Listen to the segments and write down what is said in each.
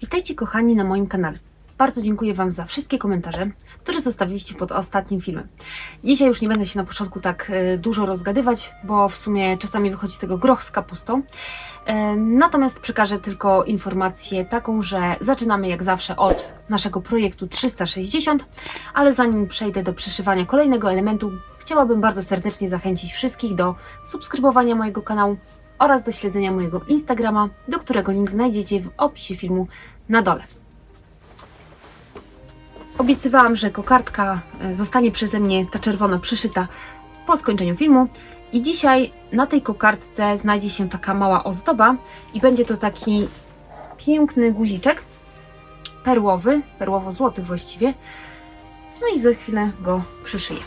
Witajcie kochani na moim kanale. Bardzo dziękuję Wam za wszystkie komentarze, które zostawiliście pod ostatnim filmem. Dzisiaj już nie będę się na początku tak e, dużo rozgadywać, bo w sumie czasami wychodzi tego groch z kapustą. E, Natomiast przekażę tylko informację taką, że zaczynamy jak zawsze od naszego projektu 360, ale zanim przejdę do przeszywania kolejnego elementu, chciałabym bardzo serdecznie zachęcić wszystkich do subskrybowania mojego kanału oraz do śledzenia mojego Instagrama, do którego link znajdziecie w opisie filmu na dole. Obiecywałam, że kokardka e, zostanie przeze mnie, ta czerwona, przyszyta po skończeniu filmu. I dzisiaj na tej kokardce znajdzie się taka mała ozdoba i będzie to taki piękny guziczek, perłowy, perłowo-złoty właściwie. No i za chwilę go przyszyję.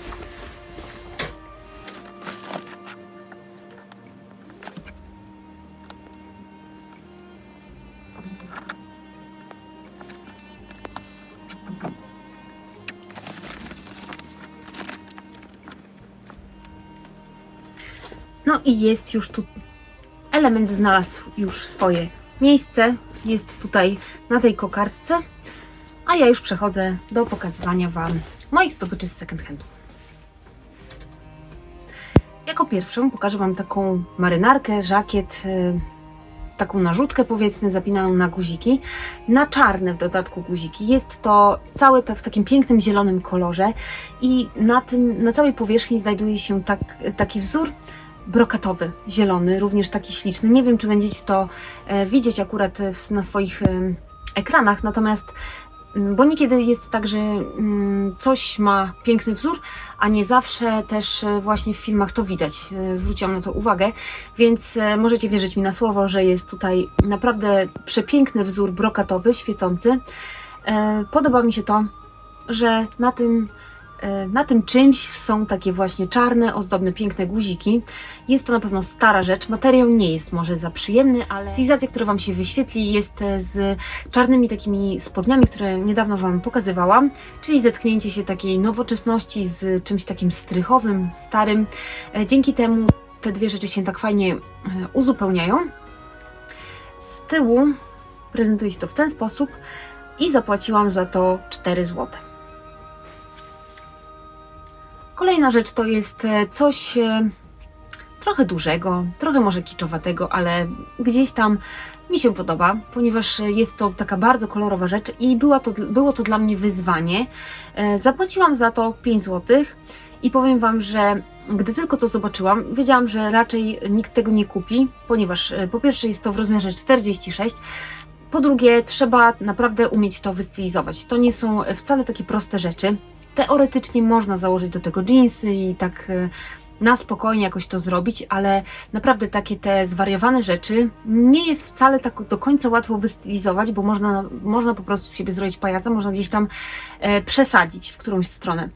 No i jest już tu. Element znalazł już swoje miejsce. Jest tutaj na tej kokardce. A ja już przechodzę do pokazywania Wam moich zdobyczy z second handu. Jako pierwszą pokażę Wam taką marynarkę, żakiet, y, taką narzutkę powiedzmy, zapinaną na guziki, na czarne w dodatku guziki. Jest to całe to w takim pięknym zielonym kolorze i na, tym, na całej powierzchni znajduje się tak, taki wzór brokatowy, zielony, również taki śliczny. Nie wiem, czy będziecie to e, widzieć akurat e, na swoich em, ekranach, natomiast bo niekiedy jest tak, że mm, coś ma piękny wzór, a nie zawsze też e, właśnie w filmach to widać. E, Zwróciłam na to uwagę, więc e, możecie wierzyć mi na słowo, że jest tutaj naprawdę przepiękny wzór brokatowy, świecący. E, Podoba mi się to, że na tym E, Na tym czymś są takie właśnie czarne, ozdobne, piękne guziki. Jest to na pewno stara rzecz. Materiał nie jest może za przyjemny, ale stylizacja, która Wam się wyświetli, jest e, z czarnymi takimi spodniami, które niedawno Wam pokazywałam, czyli zetknięcie się takiej nowoczesności z czymś takim strychowym, starym. E, Dzięki temu te dwie rzeczy się tak fajnie e, uzupełniają. Z tyłu prezentuje się to w ten sposób i zapłaciłam za to 4 złote. Kolejna rzecz to jest coś trochę dużego, trochę może kiczowatego, ale gdzieś tam mi się podoba, ponieważ jest to taka bardzo kolorowa rzecz i była to, było to dla mnie wyzwanie. E, Zapłaciłam za to 5 zł i powiem Wam, że gdy tylko to zobaczyłam, wiedziałam, że raczej nikt tego nie kupi, ponieważ e, po pierwsze jest to w rozmiarze 46, po drugie trzeba naprawdę umieć to wystylizować. To nie są wcale takie proste rzeczy. Teoretycznie można założyć do tego jeansy i tak e, na spokojnie jakoś to zrobić, ale naprawdę takie te zwariowane rzeczy nie jest wcale tak do końca łatwo wystylizować, bo można, można po prostu z siebie zrobić pajaca, można gdzieś tam e, przesadzić w którąś stronę.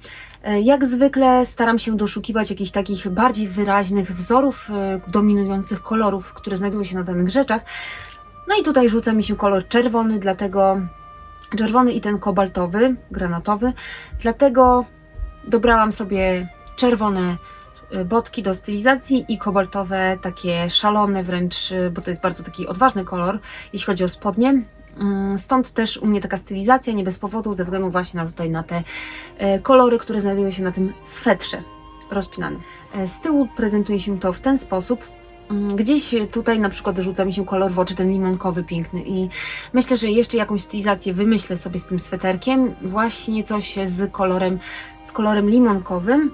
E, Jak zwykle staram się doszukiwać jakichś takich bardziej wyraźnych wzorów, e, dominujących kolorów, które znajdują się na danych rzeczach. No i tutaj rzuca mi się kolor czerwony, dlatego czerwony i ten kobaltowy, granatowy, dlatego dobrałam sobie czerwone botki do stylizacji i kobaltowe, takie szalone wręcz, y, bo to jest bardzo taki odważny kolor, jeśli chodzi o spodnie. Mm, Stąd też u mnie taka stylizacja, nie bez powodu, ze względu właśnie na tutaj na te e, kolory, które znajdują się na tym swetrze rozpinanym. Z tyłu prezentuje się to w ten sposób. Mm, Gdzieś tutaj na przykład rzuca mi się kolor w oczy, ten limonkowy piękny i myślę, że jeszcze jakąś stylizację wymyślę sobie z tym sweterkiem, właśnie coś z kolorem, z kolorem limonkowym.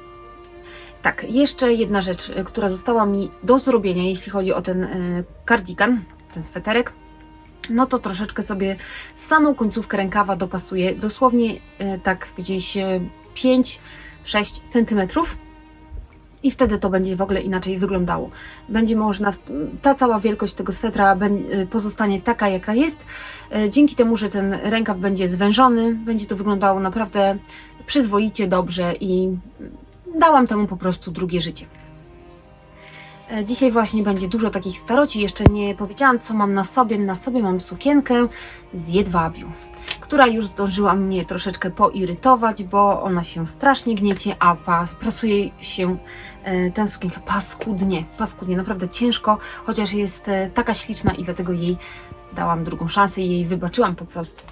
Tak, jeszcze jedna rzecz, y, która została mi do zrobienia, jeśli chodzi o ten y, kardigan, ten sweterek. No to troszeczkę sobie samą końcówkę rękawa dopasuję, dosłownie y, tak gdzieś y, 5-6 centymetrów i wtedy to będzie w ogóle inaczej wyglądało. Będzie można, ta cała wielkość tego swetra pozostanie taka, jaka jest. Dzięki temu, że ten rękaw będzie zwężony, będzie to wyglądało naprawdę przyzwoicie, dobrze i dałam temu po prostu drugie życie. E, Dzisiaj właśnie będzie dużo takich staroci. Jeszcze nie powiedziałam, co mam na sobie. Na sobie mam sukienkę z jedwabiu, która już zdążyła mnie troszeczkę poirytować, bo ona się strasznie gniecie, a pa, prasuje się e, tę sukienkę paskudnie. Paskudnie, naprawdę ciężko, chociaż jest e, taka śliczna i dlatego jej dałam drugą szansę i jej wybaczyłam po prostu.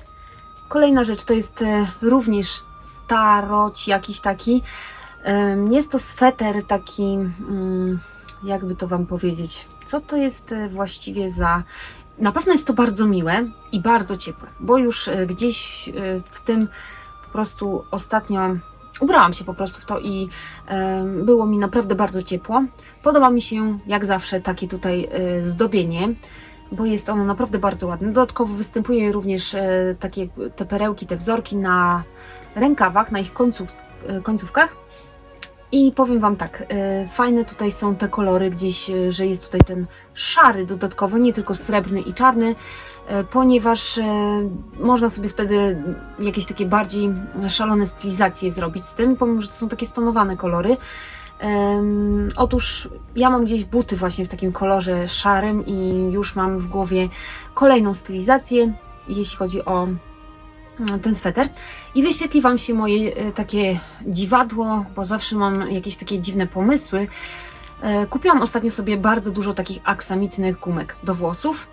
Kolejna rzecz to jest e, również staroć jakiś taki. Jest to sweter taki, mm, jakby to Wam powiedzieć, co to jest e, właściwie za... Na pewno jest to bardzo miłe i bardzo ciepłe, bo już e, gdzieś e, w tym po prostu ostatnio ubrałam się po prostu w to i było mi naprawdę bardzo ciepło. Podoba mi się jak zawsze takie tutaj zdobienie, bo jest ono naprawdę bardzo ładne. Dodatkowo występuje również takie te perełki, te wzorki na rękawach, na ich końców, końcówkach. I powiem Wam tak, e, fajne tutaj są te kolory, gdzieś, e, że jest tutaj ten szary dodatkowo, nie tylko srebrny i czarny, e, ponieważ można sobie wtedy jakieś takie bardziej szalone stylizacje zrobić z tym, pomimo, że to są takie stonowane kolory. Otóż ja mam gdzieś buty właśnie w takim kolorze szarym i już mam w głowie kolejną stylizację, jeśli chodzi o ten sweter. I wyświetli Wam się moje e, takie dziwadło, bo zawsze mam jakieś takie dziwne pomysły. E, Kupiłam ostatnio sobie bardzo dużo takich aksamitnych gumek do włosów,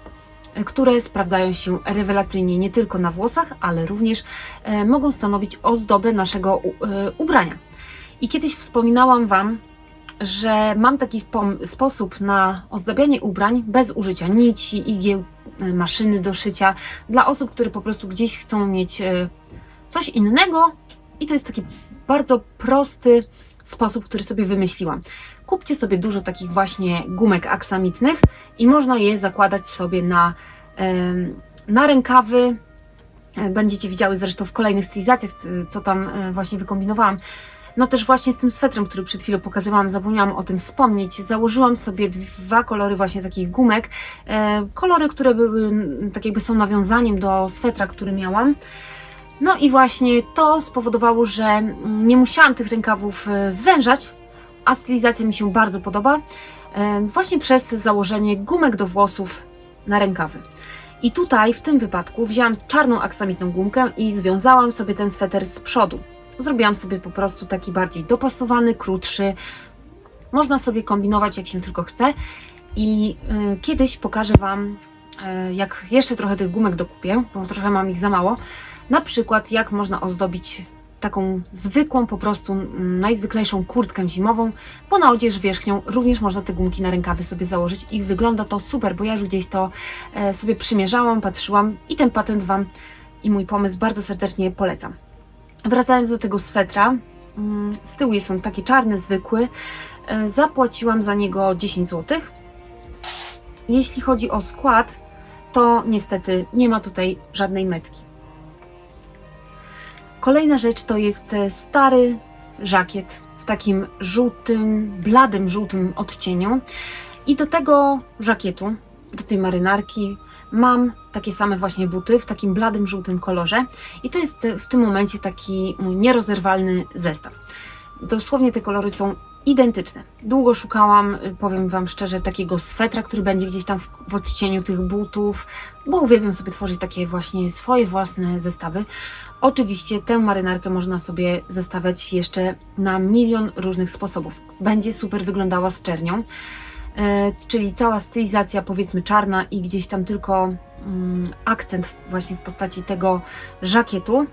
e, które sprawdzają się rewelacyjnie nie tylko na włosach, ale również e, mogą stanowić ozdobę naszego e, ubrania. I kiedyś wspominałam Wam, że mam taki sposób na ozdabianie ubrań bez użycia nici, igieł, e, maszyny do szycia, dla osób, które po prostu gdzieś chcą mieć e, coś innego i to jest taki bardzo prosty sposób, który sobie wymyśliłam. Kupcie sobie dużo takich właśnie gumek aksamitnych i można je zakładać sobie na, na rękawy. E, Będziecie widziały zresztą w kolejnych stylizacjach, co tam właśnie wykombinowałam. No też właśnie z tym swetrem, który przed chwilą pokazywałam, zapomniałam o tym wspomnieć. Założyłam sobie dwa kolory właśnie takich gumek. E, kolory, które były tak jakby są nawiązaniem do swetra, który miałam. No i właśnie to spowodowało, że nie musiałam tych rękawów e, zwężać, a stylizacja mi się bardzo podoba. e, Właśnie przez założenie gumek do włosów na rękawy. I tutaj w tym wypadku wzięłam czarną aksamitną gumkę i związałam sobie ten sweter z przodu. Zrobiłam sobie po prostu taki bardziej dopasowany, krótszy. Można sobie kombinować jak się tylko chce. I y, kiedyś pokażę Wam, y, jak jeszcze trochę tych gumek dokupię, bo trochę mam ich za mało. Na przykład, jak można ozdobić taką zwykłą, po prostu najzwyklejszą kurtkę zimową, bo na odzież wierzchnią również można te gumki na rękawy sobie założyć i wygląda to super, bo ja już gdzieś to e, sobie przymierzałam, patrzyłam i ten patent Wam i mój pomysł bardzo serdecznie polecam. Wracając do tego swetra, mm, z tyłu jest on taki czarny, zwykły. E, Zapłaciłam za niego 10 zł. Jeśli chodzi o skład, to niestety nie ma tutaj żadnej metki. Kolejna rzecz to jest e, stary żakiet w takim żółtym, bladym żółtym odcieniu. I do tego żakietu, do tej marynarki, mam takie same właśnie buty w takim bladym żółtym kolorze. I to jest e, w tym momencie taki mój nierozerwalny zestaw. Dosłownie te kolory są identyczne. Długo szukałam, y, powiem Wam szczerze, takiego swetra, który będzie gdzieś tam w, w odcieniu tych butów, bo uwielbiam sobie tworzyć takie właśnie swoje własne zestawy. Oczywiście tę marynarkę można sobie zestawiać jeszcze na milion różnych sposobów. Będzie super wyglądała z czernią, e, czyli cała stylizacja powiedzmy czarna i gdzieś tam tylko mm, akcent właśnie w postaci tego żakietu.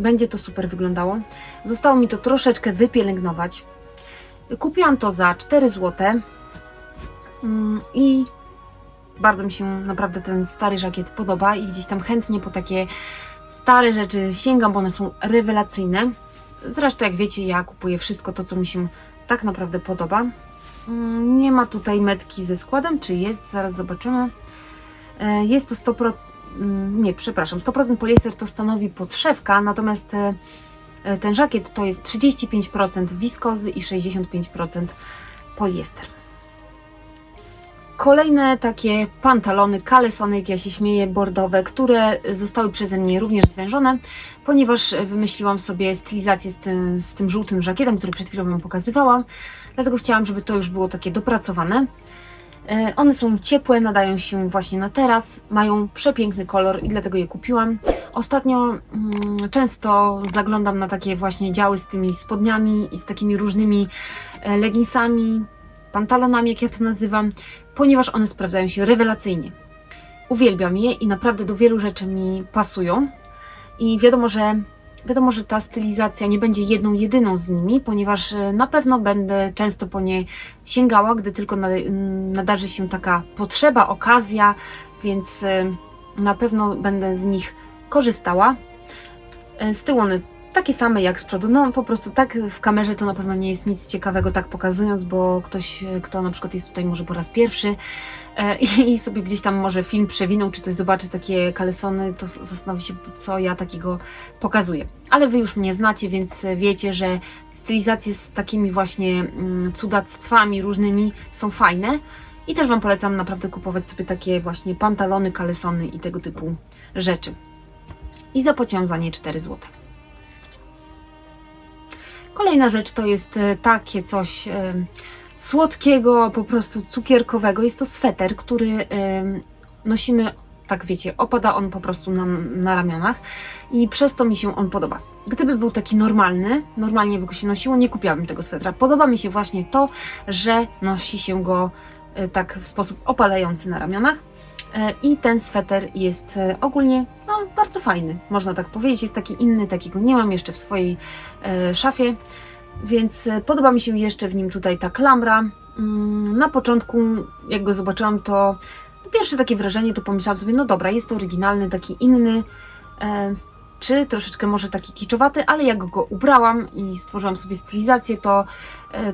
Będzie to super wyglądało. Zostało mi to troszeczkę wypielęgnować. Kupiłam to za 4 zł Mm, i bardzo mi się naprawdę ten stary żakiet podoba i gdzieś tam chętnie po takie stare rzeczy sięgam, bo one są rewelacyjne. Zresztą jak wiecie, ja kupuję wszystko to, co mi się tak naprawdę podoba. Mm, Nie ma tutaj metki ze składem, czy jest? Zaraz zobaczymy. E, Jest to 100%, mm, nie, przepraszam, 100% poliester to stanowi podszewka, natomiast e, e, ten żakiet to jest 35% wiskozy i 65% poliester. Kolejne takie pantalony, kalesony, jak ja się śmieję, bordowe, które zostały przeze mnie również zwężone, ponieważ wymyśliłam sobie stylizację z tym, z tym żółtym żakietem, który przed chwilą Wam pokazywałam. Dlatego chciałam, żeby to już było takie dopracowane. E, One są ciepłe, nadają się właśnie na teraz, mają przepiękny kolor i dlatego je kupiłam. Ostatnio mm, często zaglądam na takie właśnie działy z tymi spodniami i z takimi różnymi e, leginsami, pantalonami, jak ja to nazywam, ponieważ one sprawdzają się rewelacyjnie. uwielbiam je i naprawdę do wielu rzeczy mi pasują. I wiadomo, że wiadomo, że ta stylizacja nie będzie jedną, jedyną z nimi, ponieważ e, na pewno będę często po nie sięgała, gdy tylko nadarzy się taka potrzeba, okazja, więc e, na pewno będę z nich korzystała. E, Z tyłu one takie same jak z przodu. No po prostu tak w kamerze to na pewno nie jest nic ciekawego tak pokazując, bo ktoś, kto na przykład jest tutaj może po raz pierwszy e, i, sobie gdzieś tam może film przewinął, czy coś zobaczy, takie kalesony, to zastanowi się, co ja takiego pokazuję. Ale wy już mnie znacie, więc wiecie, że stylizacje z takimi właśnie mm, cudactwami różnymi są fajne. I też Wam polecam naprawdę kupować sobie takie właśnie pantalony, kalesony i tego typu rzeczy. I zapłaciłam za nie 4 zł. Kolejna rzecz to jest e, takie coś e, słodkiego, po prostu cukierkowego. Jest to sweter, który e, nosimy, tak wiecie, opada on po prostu na, na ramionach i przez to mi się on podoba. Gdyby był taki normalny, normalnie by go się nosiło, nie kupiłabym tego swetra. Podoba mi się właśnie to, że nosi się go tak w sposób opadający na ramionach. E, I ten sweter jest e, ogólnie no, bardzo fajny, można tak powiedzieć. Jest taki inny, takiego nie mam jeszcze w swojej e, szafie, więc podoba mi się jeszcze w nim tutaj ta klamra. Mm, Na początku, jak go zobaczyłam, to pierwsze takie wrażenie to pomyślałam sobie, no dobra, jest to oryginalny, taki inny, czy troszeczkę może taki kiczowaty, ale jak go ubrałam i stworzyłam sobie stylizację, to,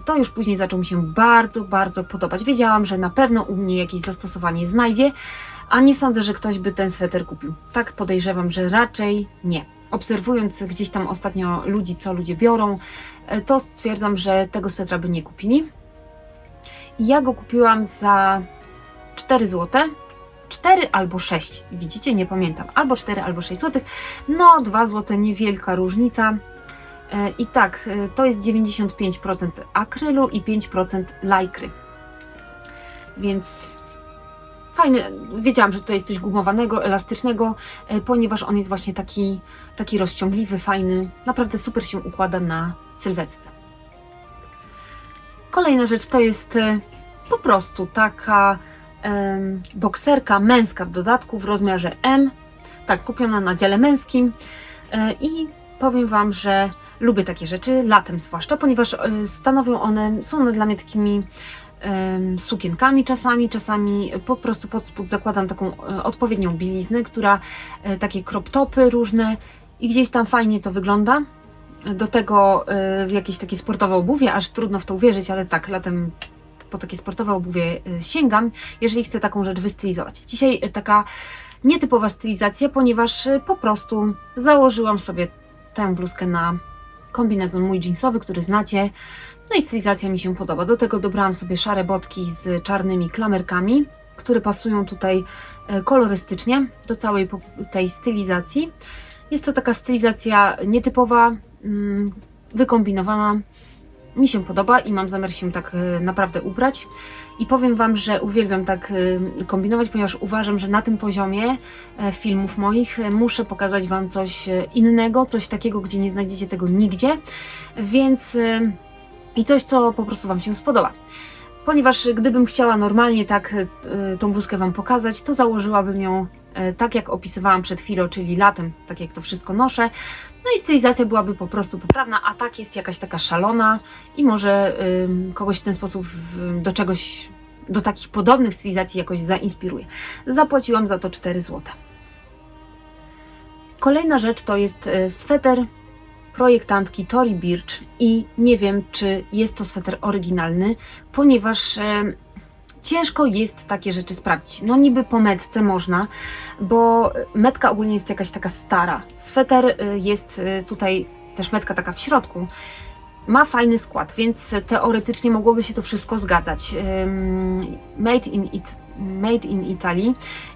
to już później zaczął mi się bardzo, bardzo podobać. Wiedziałam, że na pewno u mnie jakieś zastosowanie znajdzie, a nie sądzę, że ktoś by ten sweter kupił. Tak podejrzewam, że raczej nie. Obserwując gdzieś tam ostatnio ludzi, co ludzie biorą, e, to stwierdzam, że tego swetra by nie kupili. Ja go kupiłam za 4 zł. 4 albo 6, widzicie, nie pamiętam, albo 4 albo 6 zł. No, 2 zł, niewielka różnica. E, I tak, e, to jest 95% akrylu i 5% lajkry. Więc fajny. Wiedziałam, że to jest coś gumowanego, elastycznego, e, ponieważ on jest właśnie taki, taki rozciągliwy, fajny. Naprawdę super się układa na sylwetce. Kolejna rzecz to jest e, po prostu taka em, bokserka męska w dodatku w rozmiarze M. Tak, kupiona na dziale męskim. E, I powiem Wam, że lubię takie rzeczy, latem zwłaszcza, ponieważ e, stanowią one, są one dla mnie takimi sukienkami czasami, czasami po prostu pod spód zakładam taką e, odpowiednią bieliznę, która e, takie crop topy różne i gdzieś tam fajnie to wygląda. Do tego e, jakieś takie sportowe obuwie, aż trudno w to uwierzyć, ale tak, latem po takie sportowe obuwie sięgam, jeżeli chcę taką rzecz wystylizować. Dzisiaj taka nietypowa stylizacja, ponieważ po prostu założyłam sobie tę bluzkę na kombinezon mój jeansowy, który znacie. No i stylizacja mi się podoba. Do tego dobrałam sobie szare botki z czarnymi klamerkami, które pasują tutaj e, kolorystycznie do całej tej stylizacji. Jest to taka stylizacja nietypowa, mm, wykombinowana. Mi się podoba i mam zamiar się tak e, naprawdę ubrać. I powiem Wam, że uwielbiam tak e, kombinować, ponieważ uważam, że na tym poziomie filmów moich muszę pokazać Wam coś innego, coś takiego, gdzie nie znajdziecie tego nigdzie. Więc i coś, co po prostu Wam się spodoba. Ponieważ gdybym chciała normalnie tak e, tą bluzkę Wam pokazać, to założyłabym ją e, tak, jak opisywałam przed chwilą, czyli latem, tak jak to wszystko noszę. No i stylizacja byłaby po prostu poprawna, a tak jest jakaś taka szalona i może kogoś w ten sposób do czegoś, do takich podobnych stylizacji jakoś zainspiruje. Zapłaciłam za to 4 zł. Kolejna rzecz to jest e, sweter projektantki Tori Birch i nie wiem, czy jest to sweter oryginalny, ponieważ e, ciężko jest takie rzeczy sprawdzić. No niby po metce można, bo metka ogólnie jest jakaś taka stara. Sweter y, jest y, tutaj też metka taka w środku. Ma fajny skład, więc teoretycznie mogłoby się to wszystko zgadzać. Made in, It, made in Italy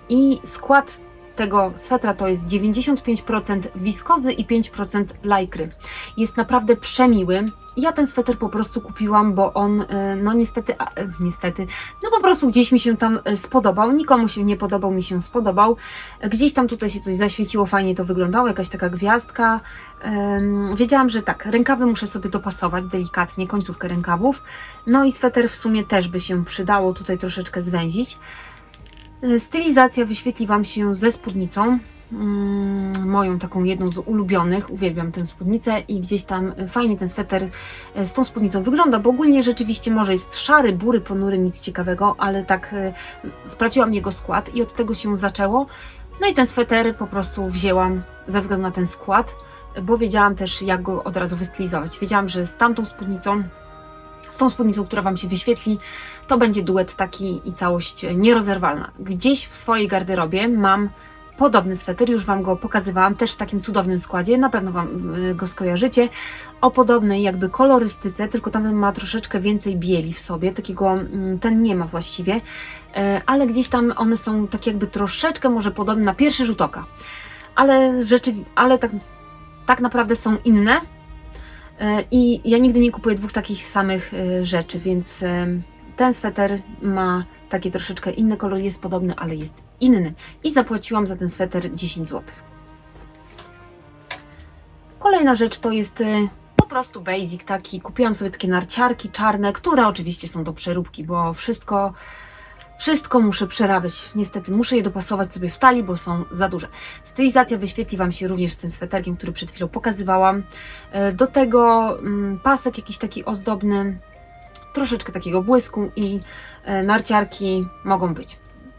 i skład tego swetra to jest 95% wiskozy i 5% lajkry. Jest naprawdę przemiły. Ja ten sweter po prostu kupiłam, bo on, y, no niestety, a, y, niestety, no po prostu gdzieś mi się tam y, spodobał. Nikomu się nie podobał, mi się spodobał. Gdzieś tam tutaj się coś zaświeciło, fajnie to wyglądało, jakaś taka gwiazdka. Wiedziałam, że tak, rękawy muszę sobie dopasować delikatnie, końcówkę rękawów. No i sweter w sumie też by się przydało tutaj troszeczkę zwęzić. E, Stylizacja wyświetli Wam się ze spódnicą. Mm, Moją taką jedną z ulubionych, uwielbiam tę spódnicę i gdzieś tam e, fajnie ten sweter e, z tą spódnicą wygląda, bo ogólnie rzeczywiście może jest szary, bury, ponury, nic ciekawego, ale tak sprawdziłam jego skład i od tego się zaczęło. No i ten sweter po prostu wzięłam ze względu na ten skład, bo wiedziałam też jak go od razu wystylizować. Wiedziałam, że z tamtą spódnicą, z tą spódnicą, która Wam się wyświetli, to będzie duet taki i całość nierozerwalna. Gdzieś w swojej garderobie mam podobny sweter, już Wam go pokazywałam, też w takim cudownym składzie, na pewno Wam y, go skojarzycie, o podobnej jakby kolorystyce, tylko tam ma troszeczkę więcej bieli w sobie, takiego mm, ten nie ma właściwie, e, ale gdzieś tam one są tak jakby troszeczkę może podobne na pierwszy rzut oka, ale rzeczy, ale tak, tak naprawdę są inne i ja nigdy nie kupuję dwóch takich samych e, rzeczy, więc e, ten sweter ma takie troszeczkę inny kolor, jest podobny, ale jest inny. I zapłaciłam za ten sweter 10 zł. Kolejna rzecz to jest e, po prostu basic taki. Kupiłam sobie takie narciarki czarne, które oczywiście są do przeróbki, bo wszystko, wszystko muszę przerabiać. Niestety muszę je dopasować sobie w talii, bo są za duże. Stylizacja wyświetli Wam się również z tym sweterkiem, który przed chwilą pokazywałam. E, Do tego mm, pasek jakiś taki ozdobny, troszeczkę takiego błysku i e, narciarki mogą być.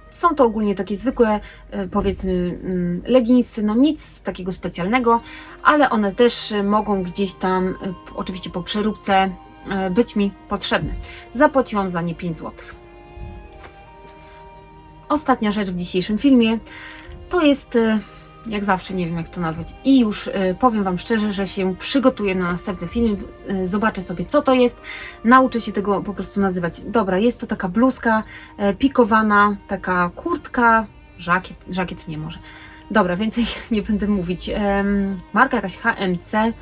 Są to ogólnie takie zwykłe, e, powiedzmy, mm, leginsy, no nic takiego specjalnego, ale one też mogą gdzieś tam, oczywiście po przeróbce, być mi potrzebne. Zapłaciłam za nie 5 zł. Ostatnia rzecz w dzisiejszym filmie to jest, e, jak zawsze, nie wiem jak to nazwać, i już e, powiem Wam szczerze, że się przygotuję na następny film, e, zobaczę sobie co to jest, nauczę się tego po prostu nazywać. Dobra, jest to taka bluzka e, pikowana, taka kurtka, żakiet, żakiet nie może. Dobra, więcej nie będę mówić. Marka jakaś HMC,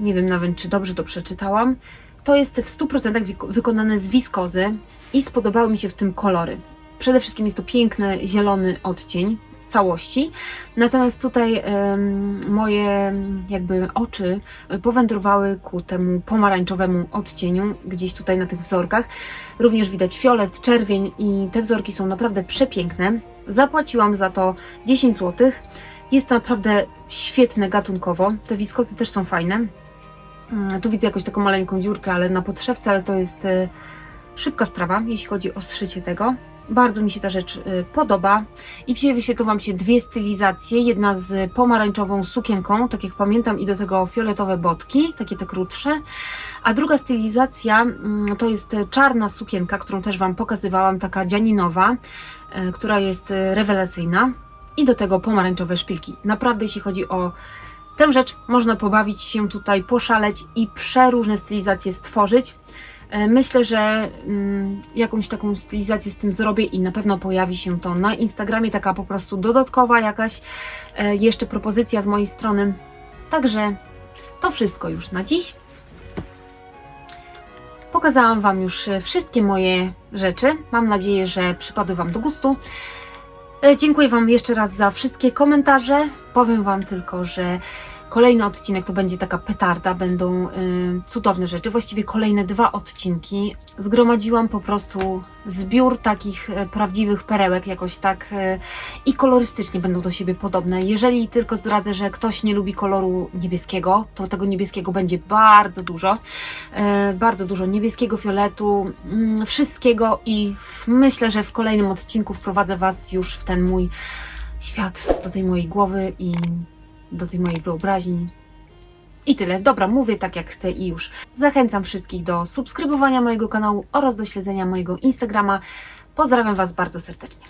nie wiem nawet czy dobrze to przeczytałam. To jest w 100% wik- wykonane z wiskozy i spodobały mi się w tym kolory. Przede wszystkim jest to piękny zielony odcień całości. Natomiast tutaj em, moje jakby oczy powędrowały ku temu pomarańczowemu odcieniu, gdzieś tutaj na tych wzorkach. Również widać fiolet, czerwień i te wzorki są naprawdę przepiękne. Zapłaciłam za to 10 zł. Jest to naprawdę świetne gatunkowo. Te wiskozy też są fajne. Mm, Tu widzę jakąś taką maleńką dziurkę, ale na podszewce, ale to jest e, szybka sprawa, jeśli chodzi o zszycie tego. Bardzo mi się ta rzecz e, podoba. I dzisiaj wyświetlą Wam się dwie stylizacje. Jedna z pomarańczową sukienką, tak jak pamiętam, i do tego fioletowe botki, takie te krótsze. A druga stylizacja mm, to jest czarna sukienka, którą też Wam pokazywałam, taka dzianinowa, e, która jest e, rewelacyjna. I do tego pomarańczowe szpilki. Naprawdę, jeśli chodzi o tę rzecz, można pobawić się tutaj, poszaleć i przeróżne stylizacje stworzyć. E, Myślę, że mm, jakąś taką stylizację z tym zrobię i na pewno pojawi się to na Instagramie, taka po prostu dodatkowa jakaś e, jeszcze propozycja z mojej strony. Także to wszystko już na dziś. Pokazałam Wam już e, wszystkie moje rzeczy. Mam nadzieję, że przypadły Wam do gustu. Dziękuję Wam jeszcze raz za wszystkie komentarze. Powiem Wam tylko, że kolejny odcinek to będzie taka petarda, będą y, cudowne rzeczy. Właściwie kolejne dwa odcinki. Zgromadziłam po prostu zbiór takich e, prawdziwych perełek, jakoś tak e, i kolorystycznie będą do siebie podobne. Jeżeli tylko zdradzę, że ktoś nie lubi koloru niebieskiego, to tego niebieskiego będzie bardzo dużo. E, bardzo dużo niebieskiego, fioletu, mm, wszystkiego i w, myślę, że w kolejnym odcinku wprowadzę Was już w ten mój świat, do tej mojej głowy i do tej mojej wyobraźni. I tyle. Dobra, mówię tak jak chcę i już. Zachęcam wszystkich do subskrybowania mojego kanału oraz do śledzenia mojego Instagrama. Pozdrawiam Was bardzo serdecznie.